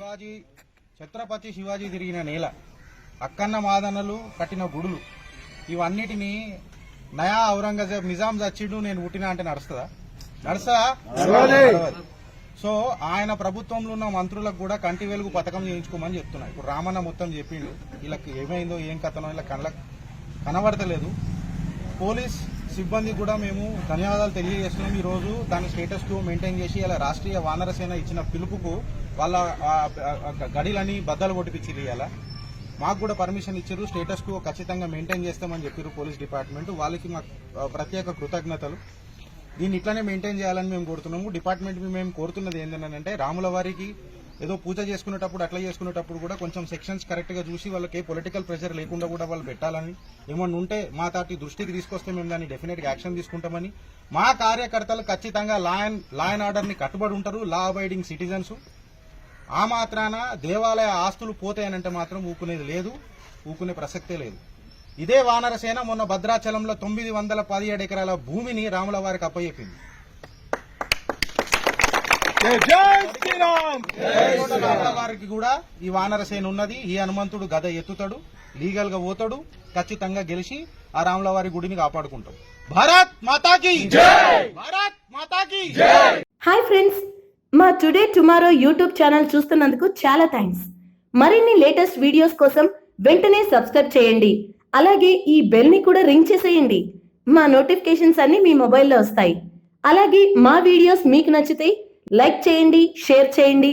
శివాజీ ఛత్రపతి శివాజీ తిరిగిన నేల అక్కన్న మాదనలు కట్టిన గుడులు ఇవన్నిటిని నయా ఔరంగజేబ్ నిజాం చచ్చిడు నేను పుట్టినా అంటే నడుస్తుందా? నడుస్తుందా. సో ఆయన ప్రభుత్వంలో ఉన్న మంత్రులకు కూడా కంటి వెలుగు పథకం చేయించుకోమని చెప్తున్నా. ఇప్పుడు రామన్న మొత్తం చెప్పిండు. వీళ్ళకి ఏమైందో ఏం కథనో ఇలా కళ్ళకు కనబడతలేదు. పోలీస్ సిబ్బంది కూడా మేము ధన్యవాదాలు తెలియజేస్తున్నాం. ఈ రోజు దాని స్టేటస్కు మెయింటైన్ చేసి ఇలా రాష్ట్రీయ వానరసేన ఇచ్చిన పిలుపుకు వాళ్ళ గడిలని బద్దలు కొట్టిపించి ఇవాళ మాకు కూడా పర్మిషన్ ఇచ్చారు స్టేటస్కు ఖచ్చితంగా మెయింటైన్ చేస్తామని చెప్పారు పోలీస్ డిపార్ట్మెంట్. వాళ్ళకి మాకు ప్రత్యేక కృతజ్ఞతలు. దీన్ని ఇట్లానే మెయింటైన్ చేయాలని మేము కోరుతున్నాము. డిపార్ట్మెంట్ మేము కోరుతున్నది ఏంటంటే రాముల వారికి ఏదో పూజ చేసుకునేటప్పుడు అట్లా చేసుకునేటప్పుడు కూడా కొంచెం సెక్షన్స్ కరెక్ట్గా చూసి వాళ్ళకి పొలిటికల్ ప్రెషర్ లేకుండా కూడా వాళ్ళు పెట్టాలని. ఏమన్నా ఉంటే మా తాటి దృష్టికి తీసుకొస్తే మేము దాన్ని డెఫినెట్గా యాక్షన్ తీసుకుంటామని. మా కార్యకర్తలు ఖచ్చితంగా లా అండ్ లా అండ్ ఆర్డర్ని కట్టుబడి ఉంటారు లా అబైడింగ్ సిటిజన్స్ ఆ మాత్రాన దేవాలయ ఆస్తులు పోతాయనంటే మాత్రం ఊకునేది లేదు ఊకునే ప్రసక్తే లేదు. ఇదే వానరసేన మొన్న భద్రాచలంలో తొమ్మిది వందల పదిహేడు ఎకరాల భూమిని రాముల వారికి అప్పచెప్పింది. రాముల వారికి కూడా ఈ వానరసేన ఉన్నది. ఈ హనుమంతుడు గద ఎత్తుతాడు లీగల్గా పోతాడు ఖచ్చితంగా గెలిచి ఆ రాముల వారి గుడిని కాపాడుకుంటాం భారత్ మాతాకి! భారత్ మాతాకి! హాయ్ ఫ్రెండ్స్ మా టుడే టుమారో యూట్యూబ్ ఛానల్ చూస్తున్నందుకు చాలా థ్యాంక్స్ మరిన్ని లేటెస్ట్ వీడియోస్ కోసం వెంటనే సబ్స్క్రైబ్ చేయండి. అలాగే ఈ బెల్ని కూడా రింగ్ చేసేయండి. మా నోటిఫికేషన్స్ అన్ని మీ మొబైల్లో వస్తాయి. అలాగే మా వీడియోస్ మీకు నచ్చితే లైక్ చేయండి షేర్ చేయండి.